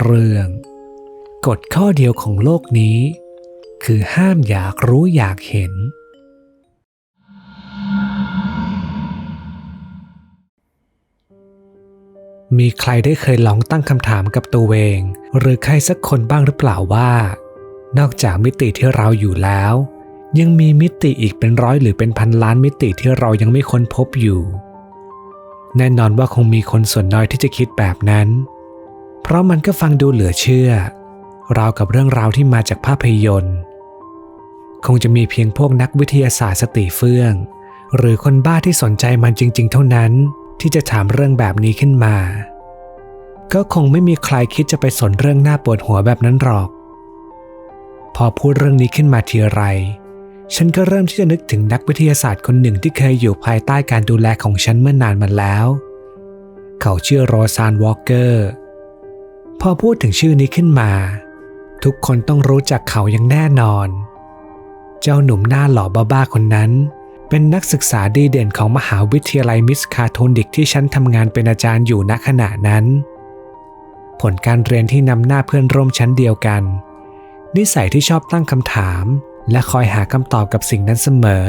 เรื่อง กฎข้อเดียวของโลกนี้ คือห้ามอยากรู้อยากเห็น มีใครได้เคยลองตั้งคำถามกับตัวเอง หรือใครสักคนบ้างหรือเปล่าว่า นอกจากมิติที่เราอยู่แล้ว ยังมีมิติอีกเป็นร้อยหรือเป็นพันล้านมิติที่เรายังไม่ค้นพบอยู่ แน่นอนว่าคงมีคนส่วนน้อยที่จะคิดแบบนั้น เพราะมันก็ฟังดูเหลือเชื่อ ราวกับเรื่องราวที่มาจากภาพยนตร์ คงจะมีเพียงพวกนักวิทยาศาสตร์สติเฟื่อง หรือคนบ้าที่สนใจมันจริง ๆ เท่านั้น ที่จะถามเรื่องแบบนี้ขึ้นมา ก็คงไม่มีใครคิดจะไปสนเรื่องหน้าปวดหัวแบบนั้นหรอก พอพูดเรื่องนี้ขึ้นมาทีไรฉันก็เริ่มที่จะนึกถึงนักวิทยาศาสตร์คนหนึ่งที่เคยอยู่ภายใต้การดูแลของฉันเมื่อนานมาแล้ว เขาชื่อโรซานวอลเกอร์ พอพูดถึงชื่อนี้ขึ้นมา ทุกคนต้องรู้จักเขาอย่างแน่นอน เจ้าหนุ่มหน้าหล่อบ้าๆคนนั้น เป็นนักศึกษาดีเด่นของมหาวิทยาลัยมิสคาโทนิกที่ฉันทำงานเป็นอาจารย์อยู่ณขณะนั้น ผลการเรียนที่นำหน้าเพื่อนร่วมชั้นเดียวกัน นิสัยที่ชอบตั้งคำถาม และคอยหาคำตอบกับสิ่งนั้นเสมอ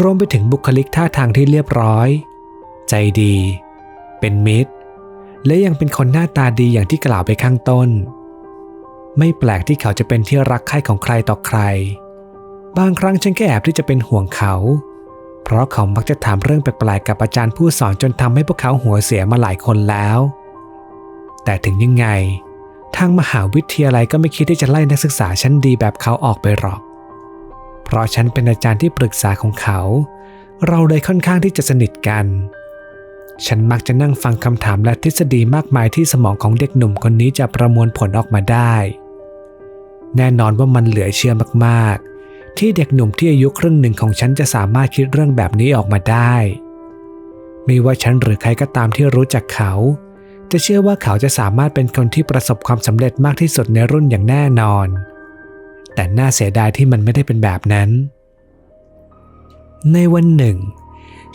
รวมไปถึงบุคลิกท่าทางที่เรียบร้อย ใจดี เป็นมิตร และยังเป็นคนหน้าตาดีอย่างที่กล่าวไปข้างต้น ไม่แปลกที่เขาจะเป็นที่รักใคร่ของใครต่อใคร บางครั้งฉันก็แอบที่จะเป็นห่วงเขา เพราะเขามักจะถามเรื่องแปลกๆกับอาจารย์ผู้สอนจนทำให้พวกเขาหัวเสียมาหลายคนแล้ว แต่ถึงยังไง ทางมหาวิทยาลัยก็ไม่คิดที่จะไล่นักศึกษาชั้นดีแบบเขาออกไปหรอก เพราะฉันเป็นอาจารย์ที่ปรึกษาของเขา เราเลยค่อนข้างที่จะสนิทกัน ฉันมักจะนั่งฟังคำถามและทฤษฎีมากมายที่สมองของเด็กหนุ่มคนนี้จะประมวลผลออกมาได้ แน่นอนว่ามันเหลือเชื่อมากๆ ที่เด็กหนุ่มที่อายุครึ่งหนึ่งของฉันจะสามารถคิดเรื่องแบบนี้ออกมาได้ ไม่ว่าฉันหรือใครก็ตามที่รู้จักเขา จะเชื่อว่าเขาจะสามารถเป็นคนที่ประสบความสำเร็จมากที่สุดในรุ่นอย่างแน่นอน แต่น่าเสียดายที่มันไม่ได้เป็นแบบนั้น ในวันหนึ่ง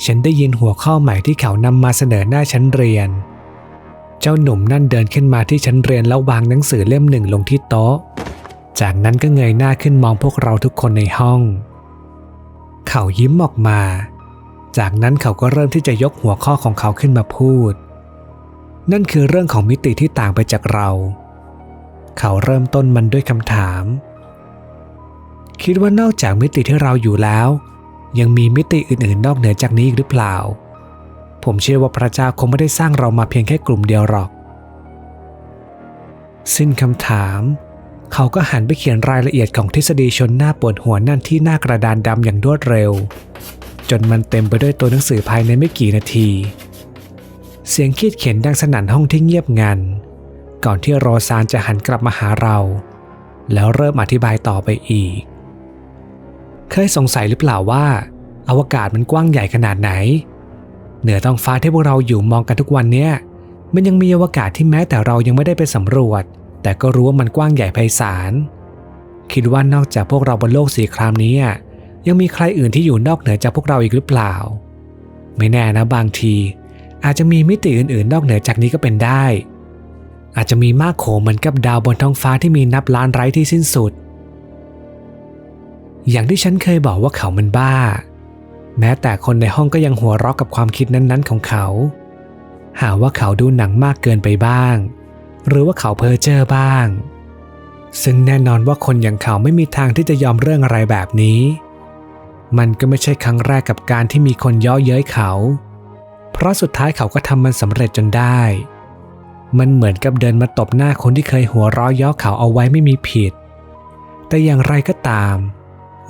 ฉันได้ยินหัวข้อใหม่ที่เขานำมาเสนอหน้าชั้นเรียน เจ้าหนุ่มนั่นเดินขึ้นมาที่ชั้นเรียนแล้ววางหนังสือเล่มหนึ่งลงที่โต๊ะ จากนั้นก็เงยหน้าขึ้นมองพวกเราทุกคนในห้อง เขายิ้มออกมา จากนั้นเขาก็เริ่มที่จะยกหัวข้อของเขาขึ้นมาพูด นั่นคือเรื่องของมิติที่ต่างไปจากเรา เขาเริ่มต้นมันด้วยคำถาม คิดว่านอกจากมิติที่เราอยู่แล้ว ยังมีมิติอื่นๆ นอกเหนือจากนี้อีกหรือเปล่า ผมเชื่อว่าพระเจ้าคงไม่ได้สร้างเรามาเพียงแค่กลุ่มเดียวหรอก สิ้นคำถาม เขาก็หันไปเขียนรายละเอียดของทฤษฎีชนหน้าปวดหัวนั่นที่หน้ากระดานดำอย่างรวดเร็ว จนมันเต็มไปด้วยตัวหนังสือภายในไม่กี่นาที เสียงคีดเขียนดังสนั่นห้องที่เงียบงัน ก่อนที่โรซานจะหันกลับมาหาเรา แล้วเริ่มอธิบายต่อไปอีก เคยสงสัยหรือเปล่าว่า อวกาศมันกว้างใหญ่ขนาดไหน เหนือท้องฟ้าที่พวกเราอยู่มองกันทุกวันเนี้ยมันยังมีอวกาศที่แม้แต่เรายังไม่ได้ไปสำรวจ แต่ก็รู้ว่ามันกว้างใหญ่ไพศาลคิดว่านอกจากพวกเราบนโลกสีครามนี้ยังมีใครอื่นที่อยู่นอกเหนือจากพวกเราอีกหรือเปล่า ไม่แน่นะบางที อาจจะมีมิติอื่นๆ นอกเหนือจากนี้ก็เป็นได้ อาจจะมีมากโขเหมือนกับดาวบนท้องฟ้าที่มีนับล้านไร้ที่สิ้นสุด อย่างที่ฉันเคยบอกว่าเขามันบ้า แม้แต่คนในห้องก็ยังหัวเราะกับความคิดนั้นๆของเขา หาว่าเขาดูหนังมากเกินไปบ้าง หรือว่าเขาเพ้อเจ้อบ้าง ซึ่งแน่นอนว่าคนอย่างเขาไม่มีทางที่จะยอมเรื่องอะไรแบบนี้ มันก็ไม่ใช่ครั้งแรกกับการที่มีคนย่อเย้ยเขา เพราะสุดท้ายเขาก็ทำมันสำเร็จจนได้ มันเหมือนกับเดินมาตบหน้าคนที่เคยหัวเราะย่อเขาเอาไว้ไม่มีผิด แต่อย่างไรก็ตาม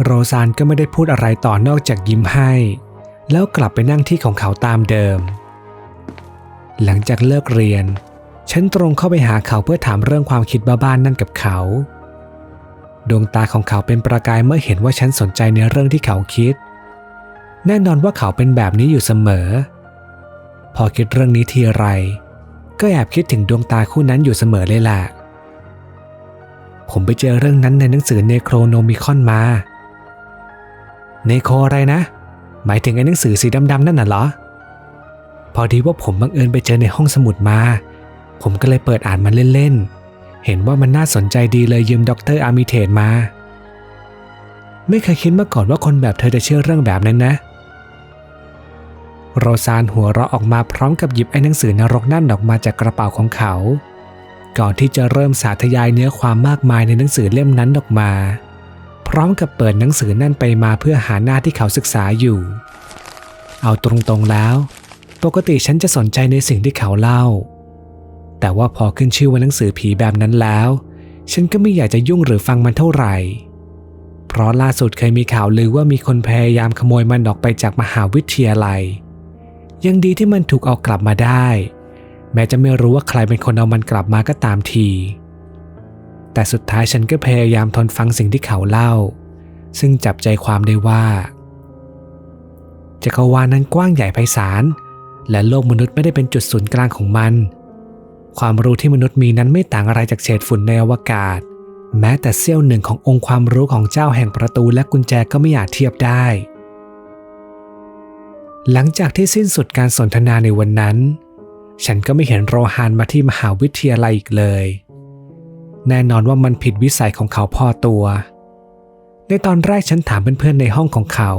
โรซานก็ไม่ได้พูดอะไรต่อนอกจากยิ้มให้ แล้วกลับไปนั่งที่ของเขาตามเดิม หลังจากเลิกเรียน ฉันตรงเข้าไปหาเขาเพื่อถามเรื่องความคิดบ้านๆนั่นกับเขา ดวงตาของเขาเป็นประกายเมื่อเห็นว่าฉันสนใจในเรื่องที่เขาคิด แน่นอนว่าเขาเป็นแบบนี้อยู่เสมอ พอคิดเรื่องนี้ทีไร ก็แอบคิดถึงดวงตาคู่นั้นอยู่เสมอเลยแหละผมไปเจอเรื่องนั้นในหนังสือเนโครโนมิคอนมา เนโคอะไรนะ หมายถึงไอ้หนังสือสีดำๆนั่นน่ะเหรอ พอดีว่าผมบังเอิญไปเจอในห้องสมุดมา ผมก็เลยเปิดอ่านมันเล่นๆ เห็นว่ามันน่าสนใจดีเลยยืมด็อกเตอร์อาร์มิเทนมา ไม่เคยคิดมาก่อนว่าคนแบบเธอจะเชื่อเรื่องแบบนั้นนะโรซานหัวเราะออกมาพร้อมกับหยิบไอ้หนังสือนรกนั่นออกมาจากกระเป๋าของเขา ก่อนที่จะเริ่มสาธยายเนื้อความมากมายในหนังสือเล่มนั้นออกมา พร้อมกับเปิดหนังสือนั่นไปมาเพื่อหาหน้าที่เขาศึกษาอยู่ เอาตรงๆแล้ว ปกติฉันจะสนใจในสิ่งที่เขาเล่า แต่ว่าพอขึ้นชื่อว่าหนังสือผีแบบนั้นแล้ว ฉันก็ไม่อยากจะยุ่งหรือฟังมันเท่าไหร่ เพราะล่าสุดเคยมีข่าวลือว่ามีคนพยายามขโมยมันออกไปจากมหาวิทยาลัย ยังดีที่มันถูกเอากลับมาได้ แม้จะไม่รู้ว่าใครเป็นคนเอามันกลับมาก็ตามที แต่สุดท้ายฉันก็พยายามทนฟังสิ่งที่เขาเล่า ซึ่งจับใจความได้ว่าจักรวาลนั้นกว้างใหญ่ไพศาลและโลกมนุษย์ไม่ได้เป็นจุดศูนย์กลางของมัน ความรู้ที่มนุษย์มีนั้นไม่ต่างอะไรจากเศษฝุ่นในอวกาศ แม้แต่เสี้ยวหนึ่งขององค์ความรู้ของเจ้าแห่งประตูและกุญแจก็ไม่อาจเทียบได้ หลังจากที่สิ้นสุดการสนทนาในวันนั้น ฉันก็ไม่เห็นโรฮานมาที่มหาวิทยาลัยอีกเลย แน่นอนว่ามันผิดวิสัยของเขาพอตัว ในตอนแรกฉันถามเพื่อนๆในห้องของเขา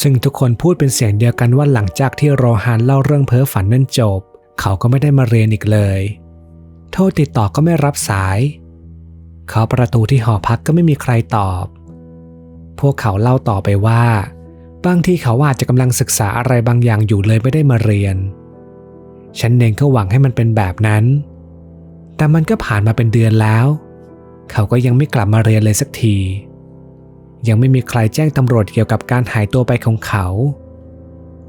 ซึ่งทุกคนพูดเป็นเสียงเดียวกันว่าหลังจากที่โรฮานเล่าเรื่องเพ้อฝันนั่นจบ เขาก็ไม่ได้มาเรียนอีกเลย โทรติดต่อก็ไม่รับสายเคาประตูที่หอพักก็ไม่มีใครตอบ พวกเขาเล่าต่อไปว่า บางทีเขาอาจจะกำลังศึกษาอะไรบางอย่างอยู่เลยไม่ได้มาเรียน ฉันเองก็หวังให้มันเป็นแบบนั้น แต่มันก็ผ่านมาเป็นเดือนแล้ว เขาก็ยังไม่กลับมาเรียนเลยสักที ยังไม่มีใครแจ้งตำรวจเกี่ยวกับการหายตัวไปของเขา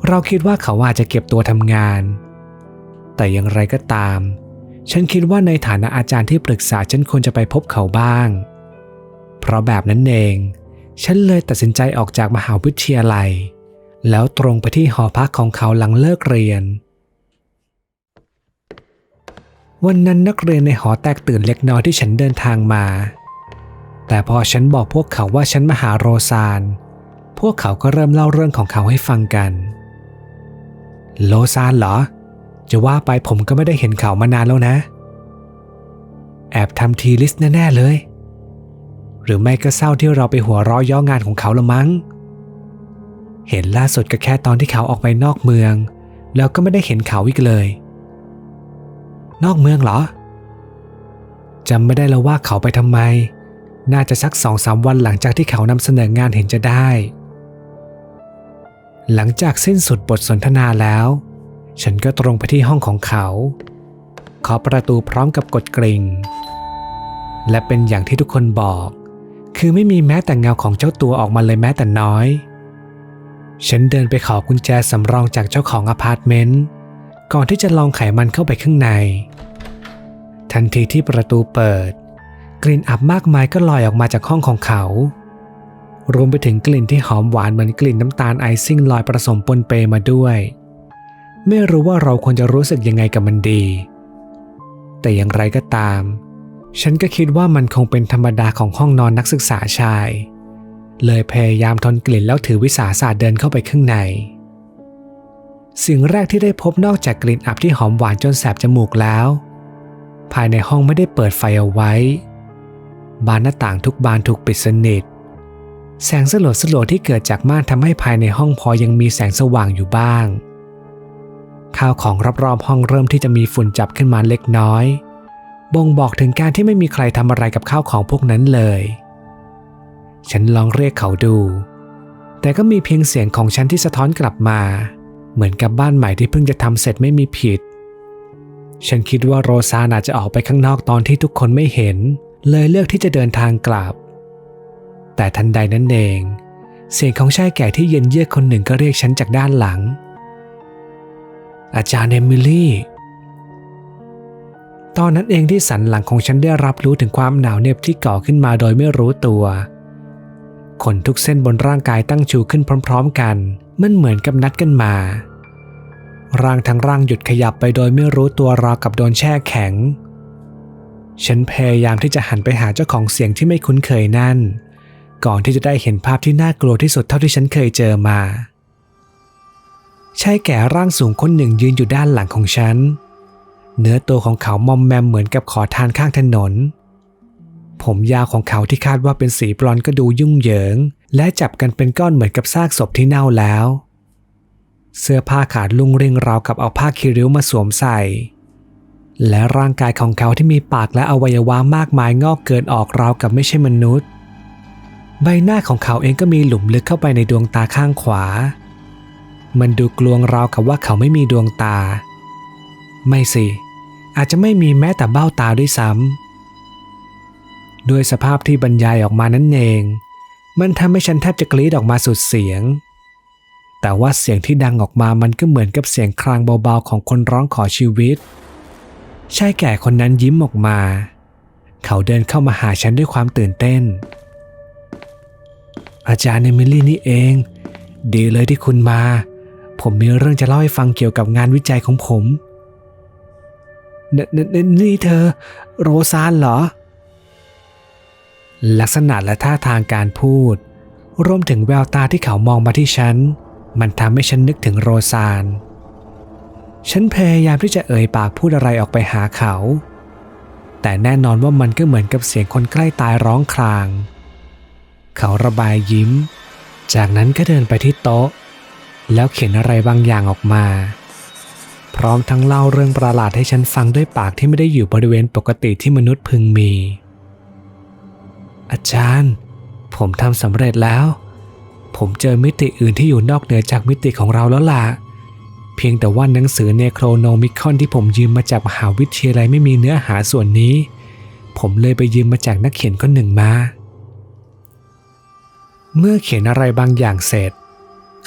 เราคิดว่าเขาอาจจะเก็บตัวทำงาน แต่อย่างไรก็ตาม ฉันคิดว่าในฐานะอาจารย์ที่ปรึกษาฉันควรจะไปพบเขาบ้าง เพราะแบบนั้นเอง ฉันเลยตัดสินใจออกจากมหาวิทยาลัย แล้วตรงไปที่หอพักของเขาหลังเลิกเรียน วันนั้นนักเรียนในหอแตกตื่นเล็กน้อยที่ฉันเดินทางมา แต่พอฉันบอกพวกเขาว่าฉันมาหาโรซาน พวกเขาก็เริ่มเล่าเรื่องของเขาให้ฟังกันโลซานเหรอ จะว่าไปผมก็ไม่ได้เห็นเขามานานแล้วนะ แอบทำทีลิสต์แน่ๆเลย หรือไม่ก็เศร้าที่เราไปหัวเราะย่องานของเขาละมั้ง เห็นล่าสุดก็แค่ตอนที่เขาออกไปนอกเมือง แล้วก็ไม่ได้เห็นเขาอีกเลย นอกเมืองเหรอจำไม่ได้แล้วว่าเขาไปทำไม น่าจะสักสองสามวันหลังจากที่เขานำเสนองานเห็นจะได้ หลังจากสิ้นสุดบทสนทนาแล้ว ฉันก็ตรงไปที่ห้องของเขาเคาะประตูพร้อมกับกดกริ่ง และเป็นอย่างที่ทุกคนบอก คือไม่มีแม้แต่เงาของเจ้าตัวออกมาเลยแม้แต่น้อย ฉันเดินไปขอกุญแจสำรองจากเจ้าของอพาร์ตเมนต์ ก่อนที่จะลองไขมันเข้าไปข้างใน ทันทีที่ประตูเปิด กลิ่นอับมากมายก็ลอยออกมาจากห้องของเขา รวมไปถึงกลิ่นที่หอมหวานเหมือนกลิ่นน้ำตาลไอซิ่งลอยผสมปนเปมาด้วย ไม่รู้ว่าเราควรจะรู้สึกยังไงกับมันดี แต่อย่างไรก็ตาม ฉันก็คิดว่ามันคงเป็นธรรมดาของห้องนอนนักศึกษาชาย เลยพยายามทนกลิ่นแล้วถือวิสาสะเดินเข้าไปข้างใน สิ่งแรกที่ได้พบนอกจากกลิ่นอับที่หอมหวานจนแสบจมูกแล้ว ภายในห้องไม่ได้เปิดไฟเอาไว้ บานหน้าต่างทุกบานถูกปิดสนิท แสงสลัวสลัวที่เกิดจากม่านทำให้ภายในห้องพอยังมีแสงสว่างอยู่บ้าง ข้าวของรอบๆห้องเริ่มที่จะมีฝุ่นจับขึ้นมาเล็กน้อย บ่งบอกถึงการที่ไม่มีใครทำอะไรกับข้าวของพวกนั้นเลย ฉันลองเรียกเขาดู แต่ก็มีเพียงเสียงของฉันที่สะท้อนกลับมา เหมือนกับบ้านใหม่ที่เพิ่งจะทำเสร็จไม่มีผิด ฉันคิดว่าโรซาน่าจะออกไปข้างนอกตอนที่ทุกคนไม่เห็น เลยเลือกที่จะเดินทางกลับ แต่ทันใดนั้นเอง เสียงของชายแก่ที่เย็นเยือกคนหนึ่งก็เรียกฉันจากด้านหลัง อาจารย์เอมิลี่ ตอนนั้นเองที่สันหลังของฉันได้รับรู้ถึงความหนาวเหน็บที่ก่อขึ้นมาโดยไม่รู้ตัวขนทุกเส้นบนร่างกายตั้งชูขึ้นพร้อม ๆ กัน มันเหมือนกับนัดกันมา ร่างทั้งร่างหยุดขยับไปโดยไม่รู้ตัวราวกับโดนแช่แข็ง ฉันพยายามที่จะหันไปหาเจ้าของเสียงที่ไม่คุ้นเคยนั่น ก่อนที่จะได้เห็นภาพที่น่ากลัวที่สุดเท่าที่ฉันเคยเจอมา ชายแก่ร่างสูงคนหนึ่งยืนอยู่ด้านหลังของฉัน เนื้อตัวของเขามอมแมมเหมือนกับขอทานข้างถนน ผมยาวของเขาที่คาดว่าเป็นสีบลอนก็ดูยุ่งเหยิง และจับกันเป็นก้อนเหมือนกับซากศพที่เน่าแล้ว เสื้อผ้าขาดลุงริงราวกับเอาผ้าคีริ้วมาสวมใส่ และร่างกายของเขาที่มีปากและอวัยวะมากมายงอกเกินออกราวกับไม่ใช่มนุษย์ ใบหน้าของเขาเองก็มีหลุมลึกเข้าไปในดวงตาข้างขวา มันดูกลวงราวกับว่าเขาไม่มีดวงตา ไม่สิ อาจจะไม่มีแม้แต่เบ้าตาด้วยซ้ำ ด้วยสภาพที่บรรยายออกมานั่นเอง มันทำให้ฉันแทบจะกรีดออกมาสุดเสียง แต่ว่าเสียงที่ดังออกมามันก็เหมือนกับเสียงครางเบาๆของคนร้องขอชีวิต ชายแก่คนนั้นยิ้มออกมา เขาเดินเข้ามาหาฉันด้วยความตื่นเต้น อาจารย์เอมิลี่นี่เอง ดีเลยที่คุณมา ผมมีเรื่องจะเล่าให้ฟังเกี่ยวกับงานวิจัยของผมนนนนี่เธอ โรซานเหรอ ลักษณะและท่าทางการพูด รวมถึงแววตาที่เขามองมาที่ฉัน มันทำให้ฉันนึกถึงโรซาน ฉันพยายามที่จะเอ่ยปากพูดอะไรออกไปหาเขา แต่แน่นอนว่ามันก็เหมือนกับเสียงคนใกล้ตายร้องคราง เขาระบายยิ้ม จากนั้นก็เดินไปที่โต๊ะ แล้วเขียนอะไรบางอย่างออกมา พร้อมทั้งเล่าเรื่องประหลาดให้ฉันฟังด้วยปากที่ไม่ได้อยู่บริเวณปกติที่มนุษย์พึงมี อาจารย์ ผมทำสำเร็จแล้ว ผมเจอมิติอื่นที่อยู่นอกเหนือจากมิติของเราแล้วล่ะ เพียงแต่ว่าหนังสือเนโครโนมิคอนที่ผมยืมมาจากมหาวิทยาลัยไม่มีเนื้อหาส่วนนี้ ผมเลยไปยืมมาจากนักเขียนคนหนึ่งมา เมื่อเขียนอะไรบางอย่างเสร็จ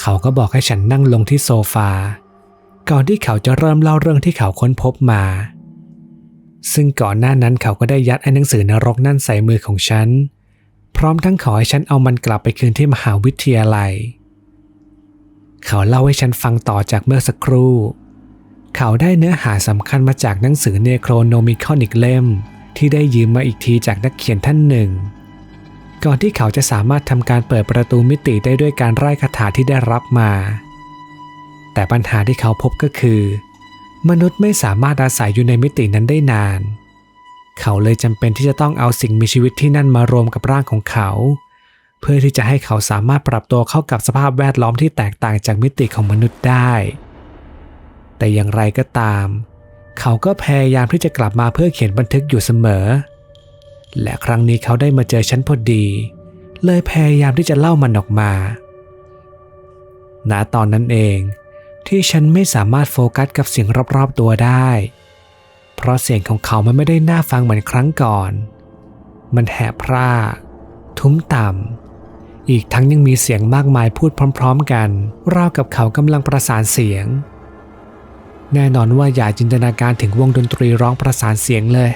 เขาก็บอกให้ฉันนั่งลงที่โซฟา ก่อนที่เขาจะเริ่มเล่าเรื่องที่เขาค้นพบมา ซึ่งก่อนหน้านั้นเขาก็ได้ยัดไอ้หนังสือนรกนั่นใส่มือของฉัน พร้อมทั้งขอให้ฉันเอามันกลับไปคืนที่มหาวิทยาลัย เขาเล่าให้ฉันฟังต่อจากเมื่อสักครู่ เขาได้เนื้อหาสำคัญมาจากหนังสือเนโครโนมิคอนอีกเล่ม ที่ได้ยืมมาอีกทีจากนักเขียนท่านหนึ่ง ก่อนที่เขาจะสามารถทำการเปิดประตูมิติได้ด้วยการไร้คาถาที่ได้รับมา แต่ปัญหาที่เขาพบก็คือ มนุษย์ไม่สามารถอาศัยอยู่ในมิตินั้นได้นาน เขาเลยจำเป็นที่จะต้องเอาสิ่งมีชีวิตที่นั่นมารวมกับร่างของเขา เพื่อที่จะให้เขาสามารถปรับตัวเข้ากับสภาพแวดล้อมที่แตกต่างจากมิติของมนุษย์ได้ แต่อย่างไรก็ตาม เขาก็พยายามที่จะกลับมาเพื่อเขียนบันทึกอยู่เสมอ และครั้งนี้เขาได้มาเจอฉันพอดี เลยพยายามที่จะเล่ามันออกมา ณ ตอนนั้นเอง ที่ฉันไม่สามารถโฟกัสกับเสียงรอบๆตัวได้ เพราะเสียงของเขามันไม่ได้น่าฟังเหมือนครั้งก่อน มันแหบพร่า ทุ้มต่ำ อีกทั้งยังมีเสียงมากมายพูดพร้อม ๆ กันราวกับเขากำลังประสานเสียง แน่นอนว่าอย่าจินตนาการถึงวงดนตรีร้องประสานเสียงเลย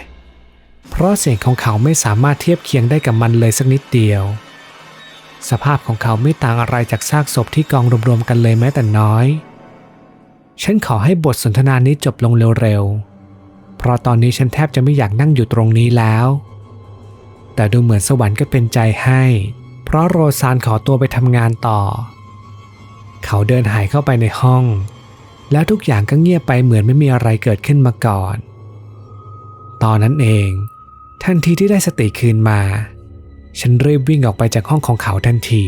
เพราะเสียงของเขาไม่สามารถเทียบเคียงได้กับมันเลยสักนิดเดียวสภาพของเขาไม่ต่างอะไรจากซากศพที่กองรวมๆกันเลยแม้แต่น้อย ฉันขอให้บทสนทนานี้จบลงเร็วๆ เพราะตอนนี้ฉันแทบจะไม่อยากนั่งอยู่ตรงนี้แล้ว แต่ดูเหมือนสวรรค์ก็เป็นใจให้ เพราะโรซานขอตัวไปทำงานต่อ เขาเดินหายเข้าไปในห้อง แล้วทุกอย่างก็เงียบไปเหมือนไม่มีอะไรเกิดขึ้นมาก่อน ตอนนั้นเอง ทันทีที่ได้สติคืนมา ฉันรีบวิ่งออกไปจากห้องของเขาทันที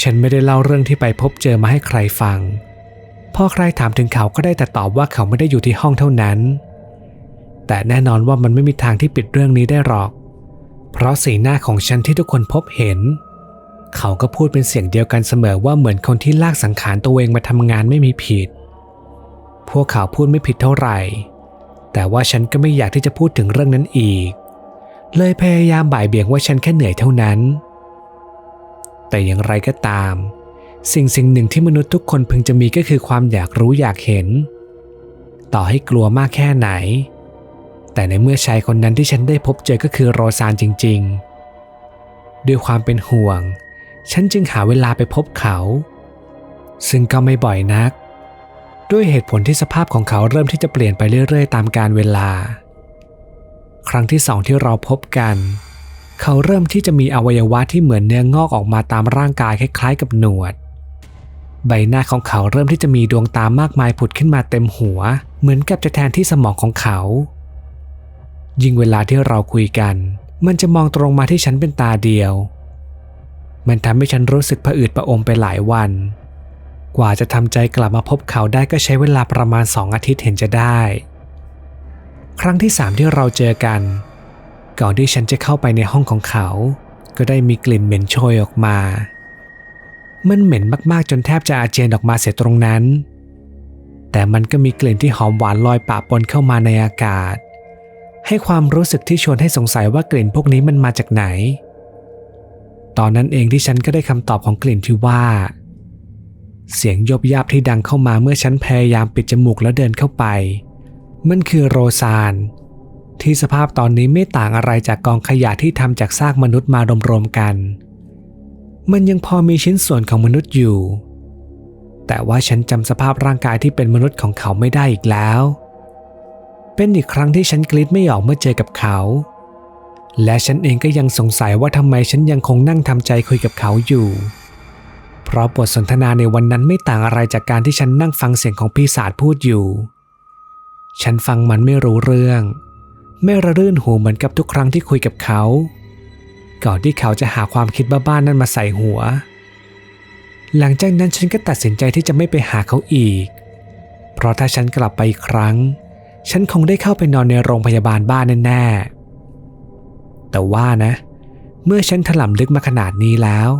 ฉันไม่ได้เล่าเรื่องที่ไปพบเจอมาให้ใครฟัง พอใครถามถึงเขาก็ได้แต่ตอบว่าเขาไม่ได้อยู่ที่ห้องเท่านั้น แต่แน่นอนว่ามันไม่มีทางที่ปิดเรื่องนี้ได้หรอก เพราะสีหน้าของฉันที่ทุกคนพบเห็น เขาก็พูดเป็นเสียงเดียวกันเสมอว่าเหมือนคนที่ลากสังขารตัวเองมาทำงานไม่มีผิด พวกเขาพูดไม่ผิดเท่าไหร่ แต่ว่าฉันก็ไม่อยากที่จะพูดถึงเรื่องนั้นอีก เลยพยายามบ่ายเบี่ยงว่าฉันแค่เหนื่อยเท่านั้น แต่อย่างไรก็ตาม สิ่งสิ่งหนึ่งที่มนุษย์ทุกคนพึงจะมีก็คือความอยากรู้อยากเห็น ต่อให้กลัวมากแค่ไหน แต่ในเมื่อชายคนนั้นที่ฉันได้พบเจอก็คือโรซานจริง ๆ ด้วยความเป็นห่วง ฉันจึงหาเวลาไปพบเขา ซึ่งก็ไม่บ่อยนัก ด้วยเหตุผลที่สภาพของเขาเริ่มที่จะเปลี่ยนไปเรื่อย ๆ ตามกาลเวลา ครั้งที่สองที่เราพบกันเเขาเริ่มที่จะมีอวัยวะที่เหมือนเนื้องอกออกมาตามร่างกายคล้ายๆ กับหนวด ใบหน้าของเขาเริ่มที่จะมีดวงตามากมายผุดขึ้นมาเต็มหัว เหมือนกับจะแทนที่สมองของเขา ยิ่งเวลาที่เราคุยกัน มันจะมองตรงมาที่ฉันเป็นตาเดียว มันทำให้ฉันรู้สึกผะอืดประอมไปหลายวัน กว่าจะทำใจกลับมาพบเขาได้ก็ใช้เวลาประมาณสองอาทิตย์เห็นจะได้ ครั้งที่สามที่เราเจอกัน ก่อนที่ฉันจะเข้าไปในห้องของเขา ก็ได้มีกลิ่นเหม็นโชยออกมา มันเหม็นมากๆจนแทบจะอาเจียนออกมาเสียตรงนั้น แต่มันก็มีกลิ่นที่หอมหวานลอยปะปนเข้ามาในอากาศ ให้ความรู้สึกที่ชวนให้สงสัยว่ากลิ่นพวกนี้มันมาจากไหน ตอนนั้นเองที่ฉันก็ได้คำตอบของกลิ่นที่ว่า เสียงยบยาบที่ดังเข้ามาเมื่อฉันพยายามปิดจมูกแล้วเดินเข้าไป มันคือโรซาน ที่สภาพตอนนี้ไม่ต่างอะไรจากกองขยะที่ทำจากซากมนุษย์มารวมๆกัน มันยังพอมีชิ้นส่วนของมนุษย์อยู่ แต่ว่าฉันจำสภาพร่างกายที่เป็นมนุษย์ของเขาไม่ได้อีกแล้ว เป็นอีกครั้งที่ฉันกรีดไม่ออกเมื่อเจอกับเขา และฉันเองก็ยังสงสัยว่าทำไมฉันยังคงนั่งทำใจคุยกับเขาอยู่ เพราะบทสนทนาในวันนั้นไม่ต่างอะไรจากการที่ฉันนั่งฟังเสียงของปีศาจพูดอยู่ ฉันฟังมันไม่รู้เรื่อง ไม่ระรื่นหูเหมือนกับทุกครั้งที่คุยกับเขา ก่อนที่เขาจะหาความคิดบ้าๆนั่นมาใส่หัว หลังจากนั้นฉันก็ตัดสินใจที่จะไม่ไปหาเขาอีก เพราะถ้าฉันกลับไปอีกครั้ง ฉันคงได้เข้าไปนอนในโรงพยาบาลบ้านแน่ๆ แต่ว่านะ เมื่อฉันถล่ำลึกมาขนาดนี้แล้ว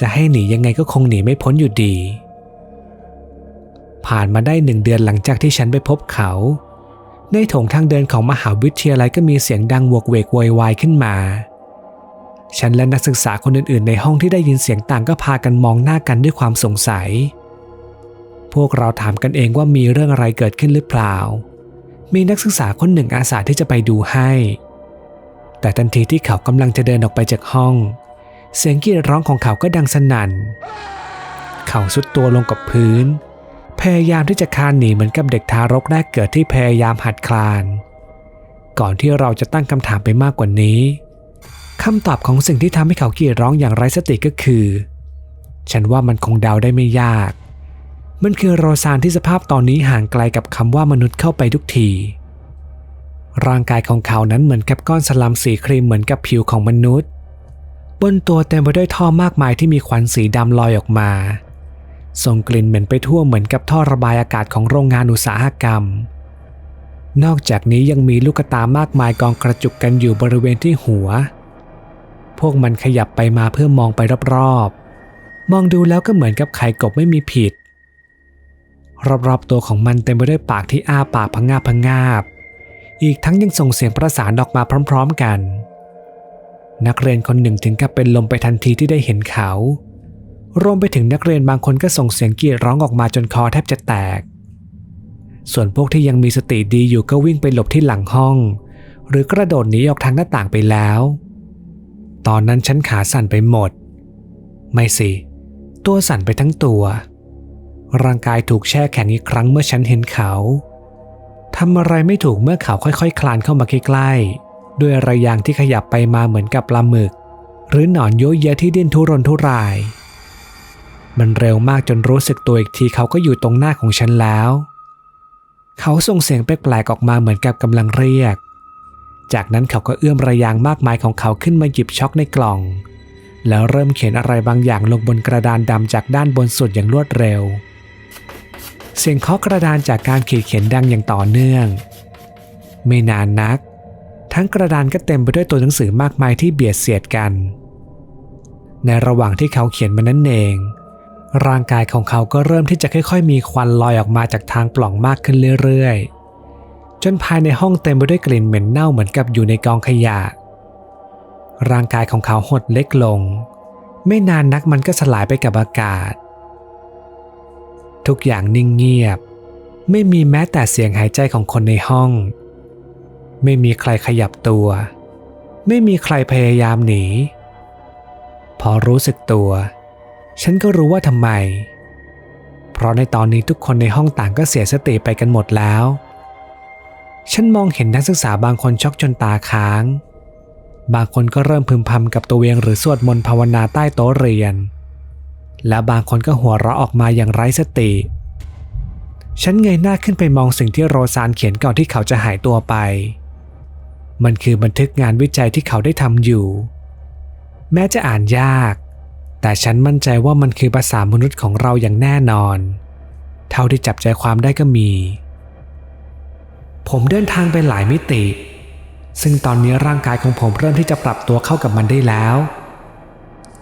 จะให้หนียังไงก็คงหนีไม่พ้นอยู่ดี ผ่านมาได้หนึ่งเดือนหลังจากที่ฉันไปพบเขา ในโถงทางเดินของมหาวิทยาลัยก็มีเสียงดังวกเวกโวยวายขึ้นมา ฉันและนักศึกษาคนอื่นๆ ในห้องที่ได้ยินเสียงต่างก็พากันมองหน้ากันด้วยความสงสัย พวกเราถามกันเองว่ามีเรื่องอะไรเกิดขึ้นหรือเปล่า มีนักศึกษาคนหนึ่งอาสาที่จะไปดูให้ แต่ทันทีที่เขากำลังจะเดินออกไปจากห้อง เสียงกรีดร้องของเขาก็ดังสนั่น เขาสุดตัวลงกับพื้น พยายามที่จะคานหนีเหมือนกับเด็กทารกแรกเกิดที่พยายามหัดคลาน ก่อนที่เราจะตั้งคำถามไปมากกว่านี้คำตอบของสิ่งที่ทำให้เขากรีดร้องอย่างไร้สติก็คือ ฉันว่ามันคงเดาได้ไม่ยาก มันคือโรซานที่สภาพตอนนี้ห่างไกลกับคำว่ามนุษย์เข้าไปทุกที ร่างกายของเขานั้นเหมือนกับก้อนสลัมสีครีมเหมือนกับผิวของมนุษย์ บนตัวเต็มไปด้วยท่อมากมายที่มีควันสีดำลอยออกมา ส่งกลิ่นเหม็นไปทั่วเหมือนกับท่อระบายอากาศของโรงงานอุตสาหกรรม นอกจากนี้ยังมีลูกตามากมายกองกระจุกกันอยู่บริเวณที่หัว พวกมันขยับไปมาเพื่อมองไปรอบๆ มองดูแล้วก็เหมือนกับไข่กบไม่มีผิด รอบๆตัวของมันเต็มไปด้วยปากที่อ้าปากพงาบพงาบ อีกทั้งยังส่งเสียงประสานออกมาพร้อม ๆ กัน นักเรียนคนหนึ่งถึงกับเป็นลมไปทันทีที่ได้เห็นเขา รวมไปถึงนักเรียนบางคนก็ส่งเสียงกรีดร้องออกมาจนคอแทบจะแตก ส่วนพวกที่ยังมีสติดีอยู่ก็วิ่งไปหลบที่หลังห้อง หรือกระโดดหนีออกทางหน้าต่างไปแล้ว ตอนนั้นฉันขาสั่นไปหมด ไม่สิ ตัวสั่นไปทั้งตัว ร่างกายถูกแช่แข็งอีกครั้งเมื่อฉันเห็นเขาทำอะไรไม่ถูกเมื่อเขาค่อยๆคคลานเข้ามาใกล้ๆ ด้วยระยางที่ขยับไปมาเหมือนกับปลาหมึก หรือหนอนโยเยะที่ดิ้นทุรนทุราย มันเร็วมากจนรู้สึกตัวอีกทีเขาก็อยู่ตรงหน้าของฉันแล้ว เขาส่งเสียงแปลกๆออกมาเหมือนกับกำลังเรียก จากนั้นเขาก็เอื้อมระยางมากมายของเขาขึ้นมาหยิบช็อกในกล่อง แล้วเริ่มเขียนอะไรบางอย่างลงบนกระดานดำจากด้านบนสุดอย่างรวดเร็ว เสียงเคาะกระดานจากการขีดเขียนดังอย่างต่อเนื่อง ไม่นานนัก ทั้งกระดานก็เต็มไปด้วยตัวหนังสือมากมายที่เบียดเสียดกัน ในระหว่างที่เขาเขียนมันนั่นเอง ร่างกายของเขาก็เริ่มที่จะค่อย ๆ มีควันลอยออกมาจากทางปล่องมากขึ้นเรื่อยๆ จนภายในห้องเต็มไปด้วยกลิ่นเหม็นเน่าเหมือนกับอยู่ในกองขยะ ร่างกายของเขาหดเล็กลง ไม่นานนักมันก็สลายไปกับอากาศ ทุกอย่างนิ่งเงียบ ไม่มีแม้แต่เสียงหายใจของคนในห้อง ไม่มีใครขยับตัว ไม่มีใครพยายามหนี พอรู้สึกตัว ฉันก็รู้ว่าทำไม เพราะในตอนนี้ทุกคนในห้องต่างก็เสียสติไปกันหมดแล้ว ฉันมองเห็นนักศึกษาบางคนช็อกจนตาค้าง บางคนก็เริ่มพึมพำกับตัวเองหรือสวดมนต์ภาวนาใต้โต๊ะเรียน และบางคนก็หัวเราะออกมาอย่างไร้สติ ฉันเงยหน้าขึ้นไปมองสิ่งที่โรซานเขียนก่อนที่เขาจะหายตัวไป มันคือบันทึกงานวิจัยที่เขาได้ทำอยู่ แม้จะอ่านยาก แต่ฉันมั่นใจว่ามันคือภาษามนุษย์ของเราอย่างแน่นอน เท่าที่จับใจความได้ก็มี ผมเดินทางไปหลายมิติ ซึ่งตอนนี้ร่างกายของผมเริ่มที่จะปรับตัวเข้ากับมันได้แล้ว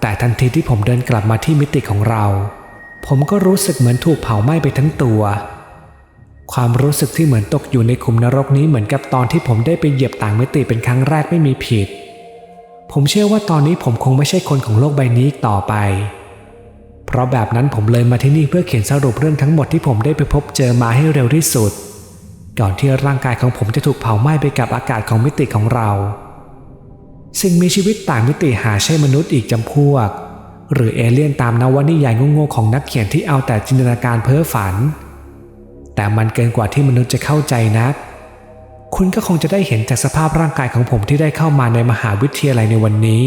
แต่ทันทีที่ผมเดินกลับมาที่มิติของเรา ผมก็รู้สึกเหมือนถูกเผาไหม้ไปทั้งตัว ความรู้สึกที่เหมือนตกอยู่ในขุมนรกนี้เหมือนกับตอนที่ผมได้ไปเหยียบต่างมิติเป็นครั้งแรกไม่มีผิด ผมเชื่อว่าตอนนี้ผมคงไม่ใช่คนของโลกใบนี้อีกต่อไป เพราะแบบนั้นผมเลยมาที่นี่เพื่อเขียนสรุปเรื่องทั้งหมดที่ผมได้ไปพบเจอมาให้เร็วที่สุด ก่อนที่ร่างกายของผมจะถูกเผาไหม้ไปกับอากาศของมิติของเรา สิ่งมีชีวิตต่างมิติหาใช่มนุษย์อีกจำพวก หรือเอเลี่ยนตามนวนิยายโง่ๆของนักเขียนที่เอาแต่จินตนาการเพ้อฝัน แต่มันเกินกว่าที่มนุษย์จะเข้าใจนัก คุณก็คงจะได้เห็นจากสภาพร่างกายของผมที่ได้เข้ามาในมหาวิทยาลัยในวันนี้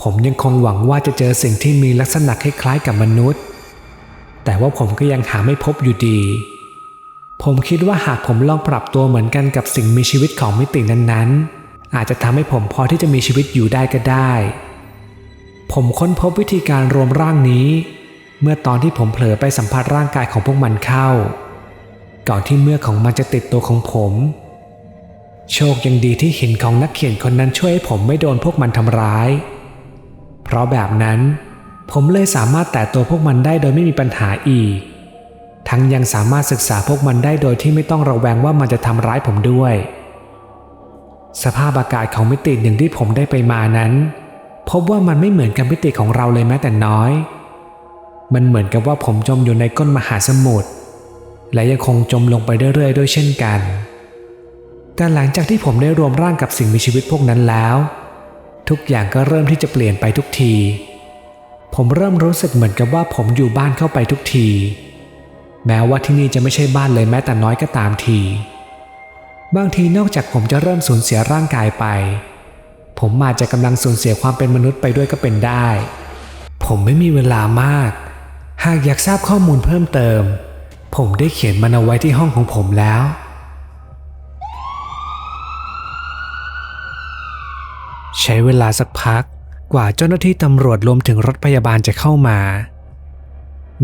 ผมยังคงหวังว่าจะเจอสิ่งที่มีลักษณะคล้ายๆกับมนุษย์ แต่ว่าผมก็ยังหาไม่พบอยู่ดี ผมคิดว่าหากผมลองปรับตัวเหมือนกันกับสิ่งมีชีวิตของมิตินั้นๆ อาจจะทำให้ผมพอที่จะมีชีวิตอยู่ได้ก็ได้ ผมค้นพบวิธีการรวมร่างนี้ เมื่อตอนที่ผมเผลอไปสัมผัสร่างกายของพวกมันเข้า ก่อนที่เมื่อของมันจะติดตัวของผม โชคยังดีที่หินของนักเขียนคนนั้นช่วยให้ผมไม่โดนพวกมันทำร้าย เพราะแบบนั้น ผมเลยสามารถแตะตัวพวกมันได้โดยไม่มีปัญหาอีก ทั้งยังสามารถศึกษาพวกมันได้โดยที่ไม่ต้องระแวงว่ามันจะทำร้ายผมด้วย สภาพอากาศของมิติหนึ่งที่ผมได้ไปมานั้น พบว่ามันไม่เหมือนกับมิติของเราเลยแม้แต่น้อย มันเหมือนกับว่าผมจมอยู่ในก้นมหาสมุทร และยังคงจมลงไปเรื่อยๆด้วยเช่นกัน แต่หลังจากที่ผมได้รวมร่างกับสิ่งมีชีวิตพวกนั้นแล้ว ทุกอย่างก็เริ่มที่จะเปลี่ยนไปทุกที ผมเริ่มรู้สึกเหมือนกับว่าผมอยู่บ้านเข้าไปทุกที แม้ว่าที่นี่จะไม่ใช่บ้านเลยแม้แต่น้อยก็ตามที บางทีนอกจากผมจะเริ่มสูญเสียร่างกายไป ผมอาจจะกำลังสูญเสียความเป็นมนุษย์ไปด้วยก็เป็นได้ ผมไม่มีเวลามาก หากอยากทราบข้อมูลเพิ่มเติม ผมได้เขียนมันเอาไว้ที่ห้องของผมแล้ว ใช้เวลาสักพักกว่าเจ้าหน้าที่ตำรวจรวมถึงรถพยาบาลจะเข้ามา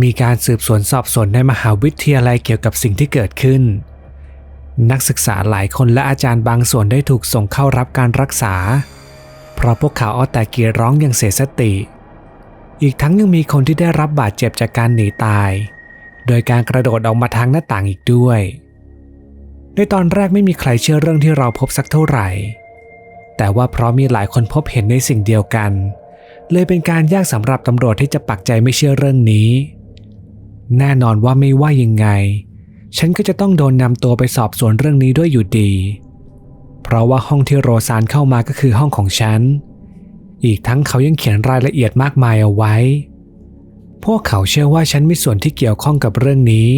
มีการสืบสวนสอบสวนในมหาวิทยาลัยเกี่ยวกับสิ่งที่เกิดขึ้น นักศึกษาหลายคนและอาจารย์บางส่วนได้ถูกส่งเข้ารับการรักษา เพราะพวกเขาเอาแต่กรีร้องอย่างเสียสติ อีกทั้งยังมีคนที่ได้รับบาดเจ็บจากการหนีตาย โดยการกระโดดออกมาทางหน้าต่างอีกด้วย ในตอนแรกไม่มีใครเชื่อเรื่องที่เราพบสักเท่าไหร่ แต่ว่าเพราะมีหลายคนพบเห็นในสิ่งเดียวกัน เลยเป็นการยากสำหรับตำรวจที่จะปักใจไม่เชื่อเรื่องนี้ แน่นอนว่าไม่ว่ายังไง ฉันก็จะต้องโดนนำตัวไปสอบสวนเรื่องนี้ด้วยอยู่ดี เพราะว่าห้องที่โรซานเข้ามาก็คือห้องของฉัน อีกทั้งเขายังเขียนรายละเอียดมากมายเอาไว้ พวกเขาเชื่อว่าฉันมีส่วนที่เกี่ยวข้องกับเรื่องนี้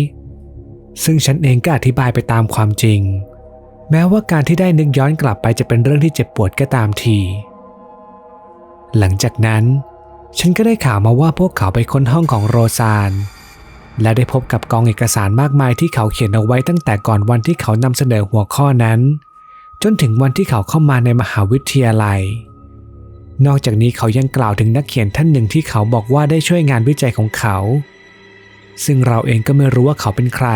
ซึ่งฉันเองก็อธิบายไปตามความจริง แม้ว่าการที่ได้นึกย้อนกลับไปจะเป็นเรื่องที่เจ็บปวดก็ตามที หลังจากนั้น ฉันก็ได้ข่าวมาว่าพวกเขาไปค้นห้องของโรซาน และได้พบกับกองเอกสารมากมายที่เขาเขียนเอาไว้ตั้งแต่ก่อนวันที่เขานำเสนอหัวข้อนั้น จนถึงวันที่เขาเข้ามาในมหาวิทยาลัย นอกจากนี้เขายังกล่าวถึงนักเขียนท่านหนึ่งที่เขาบอกว่าได้ช่วยงานวิจัยของเขา ซึ่งเราเองก็ไม่รู้ว่าเขาเป็นใคร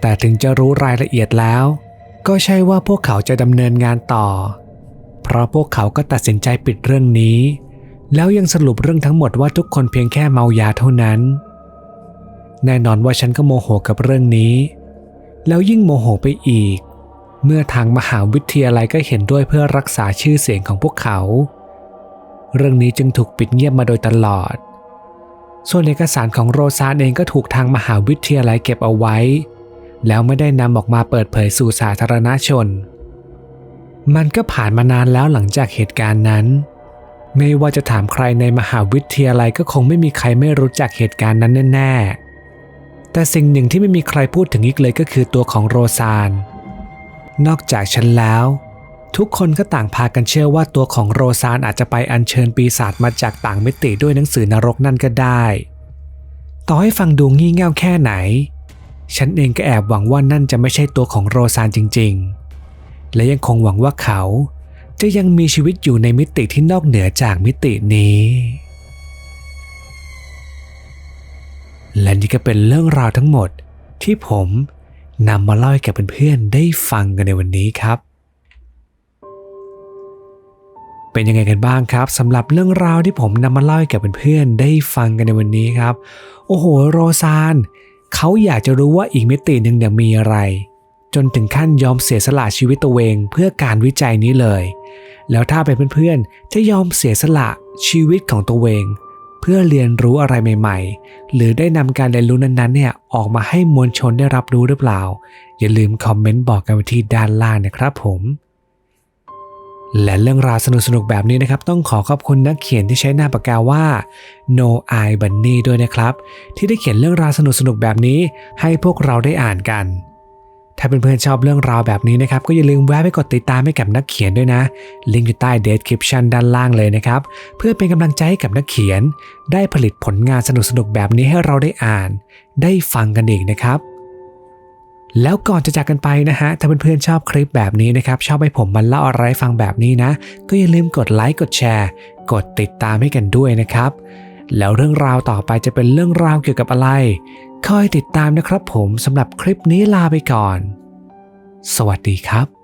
แต่ถึงจะรู้รายละเอียดแล้ว ก็ใช่ว่าพวกเขาจะดำเนินงานต่อ เพราะพวกเขาก็ตัดสินใจปิดเรื่องนี้ แล้วยังสรุปเรื่องทั้งหมดว่าทุกคนเพียงแค่เมายาเท่านั้น แน่นอนว่าฉันก็โมโหกับเรื่องนี้ แล้วยิ่งโมโหไปอีก เมื่อทางมหาวิทยาลัยก็เห็นด้วยเพื่อรักษาชื่อเสียงของพวกเขา เรื่องนี้จึงถูกปิดเงียบมาโดยตลอด ส่วนเอกสารของโรซานเองก็ถูกทางมหาวิทยาลัยเก็บเอาไว้ แล้วไม่ได้นำออกมาเปิดเผยสู่สาธารณชน มันก็ผ่านมานานแล้วหลังจากเหตุการณ์นั้น ไม่ว่าจะถามใครในมหาวิทยาลัยก็คงไม่มีใครไม่รู้จักเหตุการณ์นั้นแน่ ๆ แต่สิ่งหนึ่งที่ไม่มีใครพูดถึงอีกเลยก็คือตัวของโรซาน นอกจากฉันแล้ว ทุกคนก็ต่างพากันเชื่อว่าตัวของโรซานอาจจะไปอัญเชิญปีศาจมาจากต่างมิติด้วยหนังสือนรกนั่นก็ได้ ต่อให้ฟังดูงี่เง่าแค่ไหน ฉันเองก็แอบหวังว่านั่นจะไม่ใช่ตัวของโรซานจริง ๆ และยังคงหวังว่าเขาจะยังมีชีวิตอยู่ในมิติที่นอกเหนือจากมิตินี้ และนี่ก็เป็นเรื่องราวทั้งหมดที่ผม นำมาเล่าให้กับเพื่อนๆได้ฟังกันในวันนี้ครับ เป็นยังไงกันบ้างครับสำหรับเรื่องราวที่ผมนำมาเล่าให้กับเพื่อนๆได้ฟังกันในวันนี้ครับ โอ้โหโรซานเขาอยากจะรู้ว่าอีกมิติหนึ่งเนี่ยมีอะไร จนถึงขั้นยอมเสียสละชีวิตตัวเองเพื่อการวิจัยนี้เลย แล้วถ้าเป็นเพื่อนๆจะยอมเสียสละชีวิตของตัวเอง เพื่อเรียนรู้อะไรใหม่ ๆ หรือได้นำการเรียนรู้นั้นๆเนี่ยออกมาให้มวลชนได้รับรู้หรือเปล่า อย่าลืมคอมเมนต์บอกกันไว้ที่ด้านล่างนะครับผมและเรื่องราวสนุกๆแบบนี้นะครับ ต้องขอขอบคุณนักเขียนที่ใช้หน้าปากกาว่า No I Bunny ด้วยนะครับ ที่ได้เขียนเรื่องราวสนุกๆแบบนี้ให้พวกเราได้อ่านกัน ถ้าเพื่อนๆชอบเรื่องราวแบบนี้นะครับ ก็อย่าลืมแวะไปกดติดตามให้กับนักเขียนด้วยนะ ลิงก์อยู่ใต้ description ด้านล่างเลยนะครับ เพื่อเป็นกำลังใจให้กับนักเขียน ได้ผลิตผลงานสนุกๆแบบนี้ให้เราได้อ่าน ได้ฟังกันอีกนะครับแล้วก่อนจะจากกันไปนะฮะ ถ้าเพื่อนๆชอบคลิปแบบนี้นะครับ ชอบให้ผมมาเล่าอะไรฟังแบบนี้นะ ก็อย่าลืมกดไลค์กดแชร์ กดติดตามให้กันด้วยนะครับ แล้วเรื่องราวต่อไปจะเป็นเรื่องราวเกี่ยวกับอะไร คอยติดตามนะครับผมสำหรับคลิปนี้ลาไปก่อน สวัสดีครับ